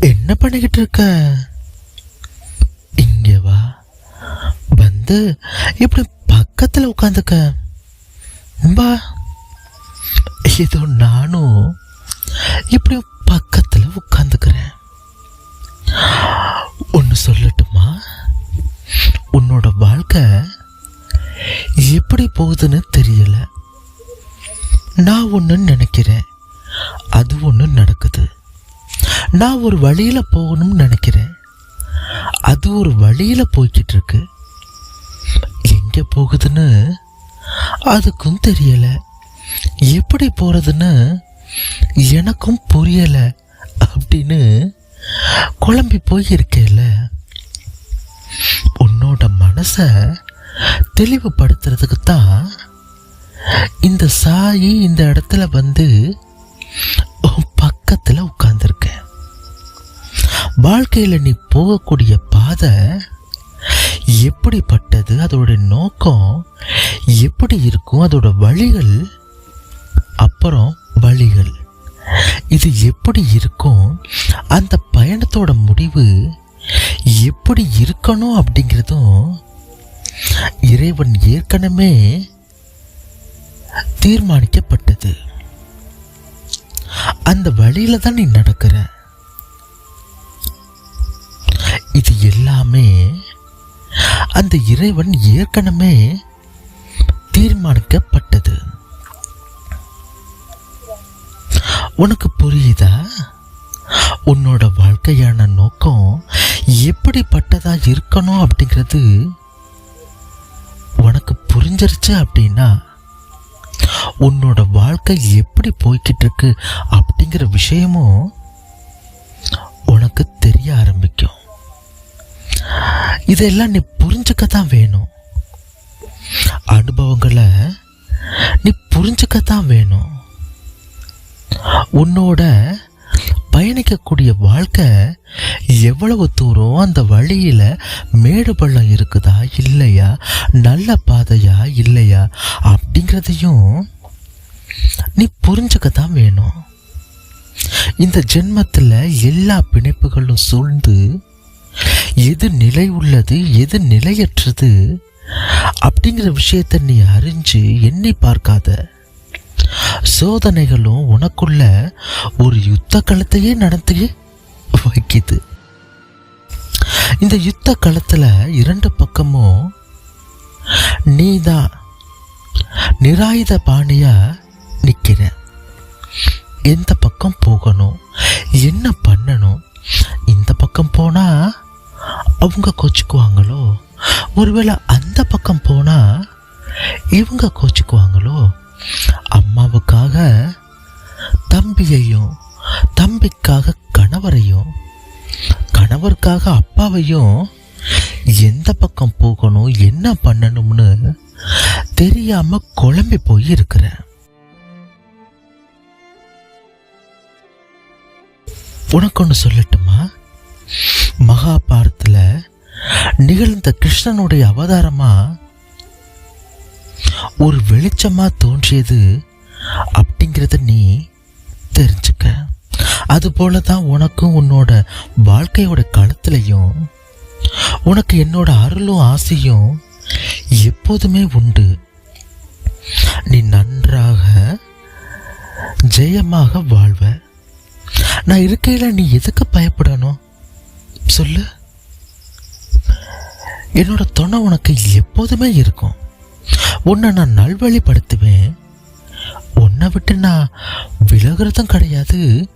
என்ன பண்ணிக்கிட்டு இருக்க? இங்க வா. வந்து இப்படி பக்கத்துல உட்காந்துக்க. வா. இதோ நானும் இப்படி பக்கத்து ஒன்று சொல்லட்டுமா? உன்னோட வாழ்க்கை எப்படி போகுதுன்னு தெரியல. நான் ஒன்று நினைக்கிறேன். அது ஒன்று நடக்குது. நான் ஒரு வழியில் போகணும்னு நினைக்கிறேன். அது ஒரு வழியில் போய்கிட்டு இருக்கு எங்கே போகுதுன்னு அதுக்கும் தெரியலை. எப்படி போகிறதுன்னு எனக்கும் புரியலை. அப்படின்னு குழம்பி போயிருக்கேல உன்னோட மனச தெளிவுபடுத்துறதுக்கு தான் இந்த சாயி இந்த இடத்துல வந்து பக்கத்தில் பக்கத்துல உட்கார்ந்துருக்க. வாழ்க்கையில நீ போகக்கூடிய பாதை எப்படிப்பட்டது அதோட நோக்கம் எப்படி இருக்கும் அதோட வழிகள் அப்புறம் வழிகள். இது எப்படி இருக்கும்? அந்த பயணத்தோட முடிவு எப்படி இருக்கணும் அப்படிங்கிறதும் இறைவன் ஏற்கனவே தீர்மானிக்கப்பட்டது. அந்த வழியில தான் நீ நடக்கிற. இது எல்லாமே அந்த இறைவன் ஏற்கனவே தீர்மானிக்கப்பட்டது. உனக்கு புரியுதா? உன்னோட வாழ்க்கையான நோக்கம் எப்படிப்பட்டதா இருக்கணும் அப்படிங்கிறது உனக்கு புரிஞ்சிருச்சு அப்படின்னா உன்னோட வாழ்க்கை எப்படி போய்கிட்டு இருக்கு அப்படிங்கிற விஷயமும் உனக்கு தெரிய ஆரம்பிக்கும். இதெல்லாம் நீ புரிஞ்சுக்க தான் வேணும். அனுபவங்களை நீ புரிஞ்சுக்க தான் வேணும். உன்னோட பயணிக்கக்கூடிய வாழ்க்கை எவ்வளவு தூரம் அந்த வழியில் மேடு பள்ளம் இருக்குதா இல்லையா? நல்ல பாதையா இல்லையா? அப்படிங்கிறதையும் நீ புரிஞ்சுக்க தான் வேணும். இந்த ஜென்மத்தில் எல்லா பிணைப்புகளும் சூழ்ந்து எது நிலை உள்ளது எது நிலையற்றது அப்படிங்கிற விஷயத்தை நீ அறிஞ்சு எண்ணி பார்க்காத. சோதனைகளும் உனக்குள்ள ஒரு யுத்த களத்தையே நடத்தி வைக்குது. இந்த யுத்த களத்தில் இரண்டு பக்கமும் நீதான் நிராயுத பாணியா நிற்கிற எந்த பக்கம் போகணும் என்ன பண்ணணும் இந்த பக்கம் போனா அவங்க கோச்சுக்குவாங்களோ? ஒருவேளை அந்த பக்கம் போனா இவங்க கோச்சுக்குவாங்களோ? அம்மாவுக்காக தம்பியையும் தம்பிக்காக கணவரையும் கணவருக்காக அப்பாவையும் எந்த பக்கம் போகணும் என்ன பண்ணணும்னு தெரியாம குழம்பி போய் இருக்கிறேன் உனக்கு ஒன்று சொல்லட்டுமா? மகாபாரத்தில் நிகழ்ந்த கிருஷ்ணனுடைய அவதாரமாக ஒரு வெளிச்சமாக தோன்றியது அப்படிங்கிறத நீ தெரிஞ்சுக்க. அது போல தான் உனக்கும் உன்னோட வாழ்க்கையோட களத்துலையும் உனக்கு என்னோட அருளும் ஆசையும் எப்போதுமே உண்டு. நீ நன்றாக ஜெயமாக வாழ்வ. நான் இருக்கையில் நீ எதுக்கு பயப்படணும்? சொல்லு. என்னோட துணை உனக்கு எப்போதுமே இருக்கும். உன்னை நான் நல்வழிப்படுத்துவேன். உன்னை விட்டு நான் விலகிறதும் கிடையாது.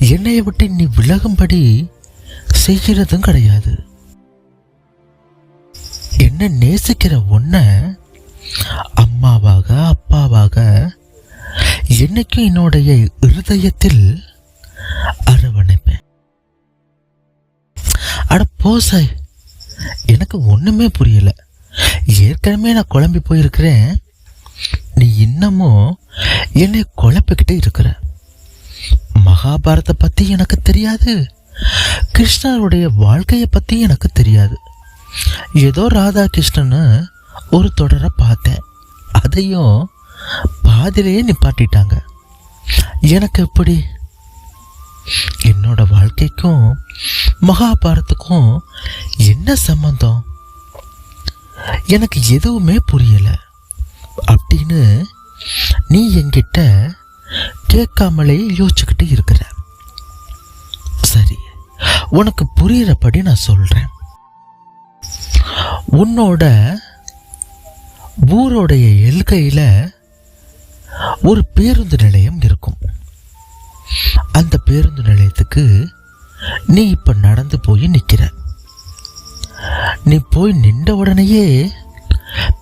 என்னையை விட்டு நீ விலகும்படி செய்கிறதும் கிடையாது. என்ன நேசிக்கிற உன்னை அம்மாவாக அப்பாவாக என்னைக்கும் என்னுடைய இருதயத்தில் அரவணைப்பேன். அட போசாய் எனக்கு ஒன்றுமே புரியலை. ஏற்கனவே நான் குழம்பி போயிருக்கிறேன். நீ இன்னமும் என்னை குழப்பிக்கிட்டே இருக்கிற. மகாபாரத்தை பற்றி எனக்கு தெரியாது. கிருஷ்ணருடைய வாழ்க்கையை பற்றி எனக்கு தெரியாது. ஏதோ ராதா கிருஷ்ணன்னு ஒரு தொடரை பார்த்தேன். அதையும் பாதியிலேயே நிப்பாட்டிட்டாங்க. எனக்கு எப்படி? என்னோட வாழ்க்கைக்கும் மகாபாரத்துக்கும் என்ன சம்பந்தம்? எனக்கு எதுவுமே புரியலை. அப்படின்னு நீ என்கிட்ட கேட்காமலே யோசிச்சுக்கிட்டு இருக்கிற. சரி உனக்கு புரியிறபடி நான் சொல்கிறேன் உன்னோட ஊரோடைய எல்கையில் ஒரு பேருந்து நிலையம் இருக்கும். அந்த பேருந்து நிலையத்துக்கு நீ இப்போ நடந்து போய் நிற்கிற நீ போய் நின்ற உடனேயே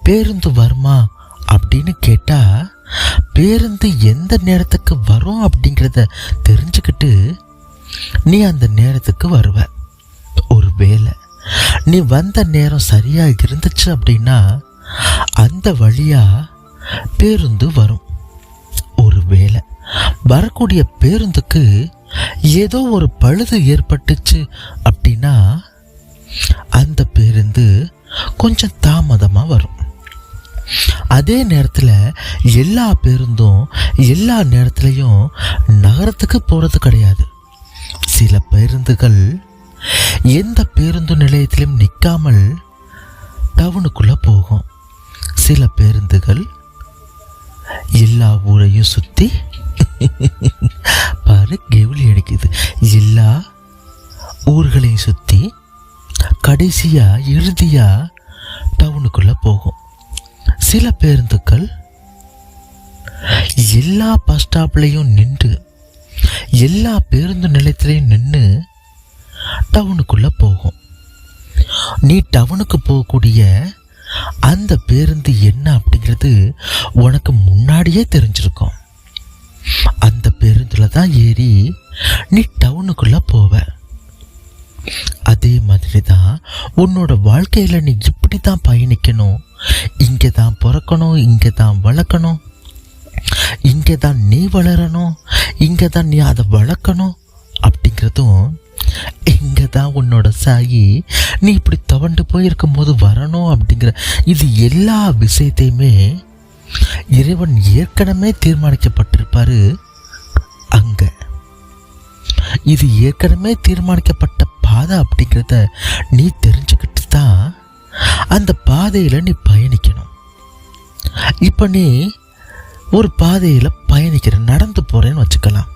பேருந்து வருமா? அப்படின்னு கேட்டால் பேருந்து எந்த நேரத்துக்கு வரும்? அப்படிங்கிறத தெரிஞ்சுக்கிட்டு நீ அந்த நேரத்துக்கு வருவ. ஒரு வேலை நீ வந்த நேரம் சரியாக இருந்துச்சு அப்படின்னா அந்த வழியாக பேருந்து வரும். ஒரு வேலை வரக்கூடிய பேருந்துக்கு ஏதோ ஒரு பழுது ஏற்பட்டுச்சு அப்படின்னா அந்த பேருந்து கொஞ்சம் தாமதமாக வரும். அதே நேரத்தில் எல்லா பேருந்தும் எல்லா நேரத்துலையும் நகரத்துக்கு போகிறது கிடையாது. சில பேருந்துகள் எந்த பேருந்து நிலையத்திலும் நிற்காமல் டவுனுக்குள்ளே போகும். சில பேருந்துகள் எல்லா ஊரையும் சுற்றி பாரு கெவுளி அடிக்குது. எல்லா ஊர்களையும் சுற்றி கடைசியாக இறுதியாக டவுனுக்குள்ளே போகும். சில பேருந்துகள் எல்லா பஸ் ஸ்டாப்லேயும் நின்று எல்லா பேருந்து நிலையத்திலையும் நின்று டவுனுக்குள்ளே போகும். நீ டவுனுக்கு போகக்கூடிய அந்த பேருந்து என்ன அப்படிங்கிறது உனக்கு முன்னாடியே தெரிஞ்சிருக்கும். அந்த பேருந்தில் தான் ஏறி நீ டவுனுக்குள்ளே போவ. அதே மாதிரி தான் உன்னோட வாழ்க்கையில் நீ இப்படி தான் பயணிக்கணும். இங்கே தான் பிறக்கணும் இங்கே தான் வளர்க்கணும். இங்கே தான் நீ வளரணும் இங்கே தான் நீ அதை வளர்க்கணும் அப்படிங்கிறதும் இங்கே தான் உன்னோட சாயி நீ இப்படி தவண்டு போயிருக்கும் போது வரணும் அப்படிங்கிற இது எல்லா விஷயத்தையுமே இறைவன் ஏற்கனவே தீர்மானிக்கப்பட்டிருப்பாரு அங்கே. இது ஏற்கனவே தீர்மானிக்கப்பட்ட பாதை அப்படிங்கிறத நீ தெரிஞ்சுக்கிட்டு தான் அந்த பாதையில் நீ பயணிக்கணும். இப்போ நீ ஒரு பாதையில் பயணிக்கிற நடந்து போறேன்னு வச்சுக்கலாம்.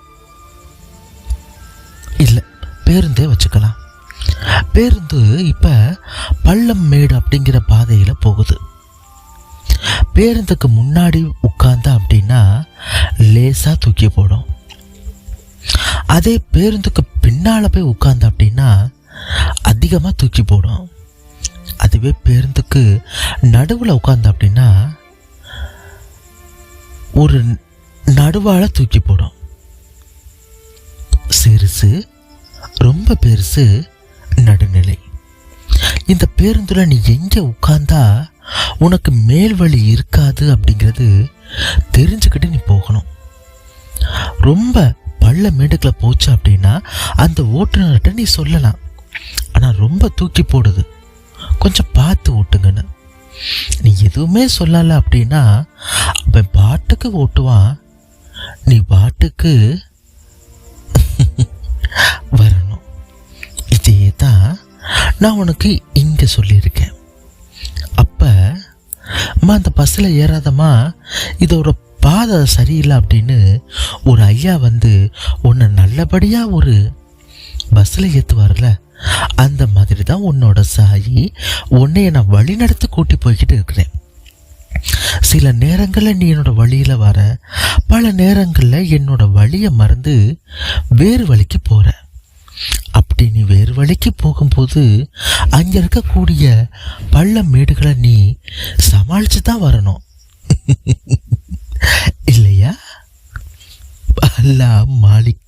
இல்லை பேருந்தே வச்சுக்கலாம். பேருந்து இப்போ பள்ளம் மேடு அப்படிங்கிற பாதையில் போகுது. பேருந்துக்கு முன்னாடி உட்கார்ந்தா அப்படின்னா லேசாக தூக்கி போடும். அதே பேருந்துக்கு பின்னால் போய் உட்காந்து அப்படின்னா அதிகமாக தூக்கி போடும். அதுவே பேருந்துக்கு நடுவில் உட்காந்து அப்படின்னா ஒரு நடுவால் தூக்கி போடும். சிறுசு ரொம்ப பெருசு நடுநிலை. இந்த பேருந்தில் நீ எங்கே உட்கார்ந்தா உனக்கு மேல் வழி இருக்காது அப்படிங்கிறது தெரிஞ்சுக்கிட்டு நீ போகணும். ரொம்ப பள்ள மேடுக்கில் போச்சு அப்படின்னா அந்த ஓட்டுநர்கிட்ட நீ சொல்லலாம். ஆனால் ரொம்ப தூக்கி போடுது. கொஞ்சம் பார்த்து ஓட்டுங்கன்னு. நீ எதுவுமே சொல்லலை அப்படின்னா அவன் பாட்டுக்கு ஓட்டுவான். நீ பாட்டுக்கு வரணும். இதையே தான் நான் உனக்கு இங்கே சொல்லியிருக்கேன். அப்போ அம்மா அந்த பஸ்ஸில் ஏறாதம்மா இதோட பாதை சரியில்லை அப்படின்னு ஒரு ஐயா வந்து உன்னை நல்லபடியாக ஒரு பஸ்ஸில் ஏற்றுவார்ல அந்த மாதிரி தான் உன்னோட சாயி உன்னைய நான் வழி நடத்தி கூட்டி போய்கிட்டு இருக்கிறேன். சில நேரங்களில் நீ என்னோட வழியில் வர பல நேரங்களில் என்னோட வழியை மறந்து வேறு வழிக்கு போகிற அப்படி நீ வேறு வழிக்கு போகும்போது அங்கே இருக்கக்கூடிய பள்ள மேடுகளை நீ சமாளித்து தான் வரணும். இல்லையா? அல்லா மாலிக்.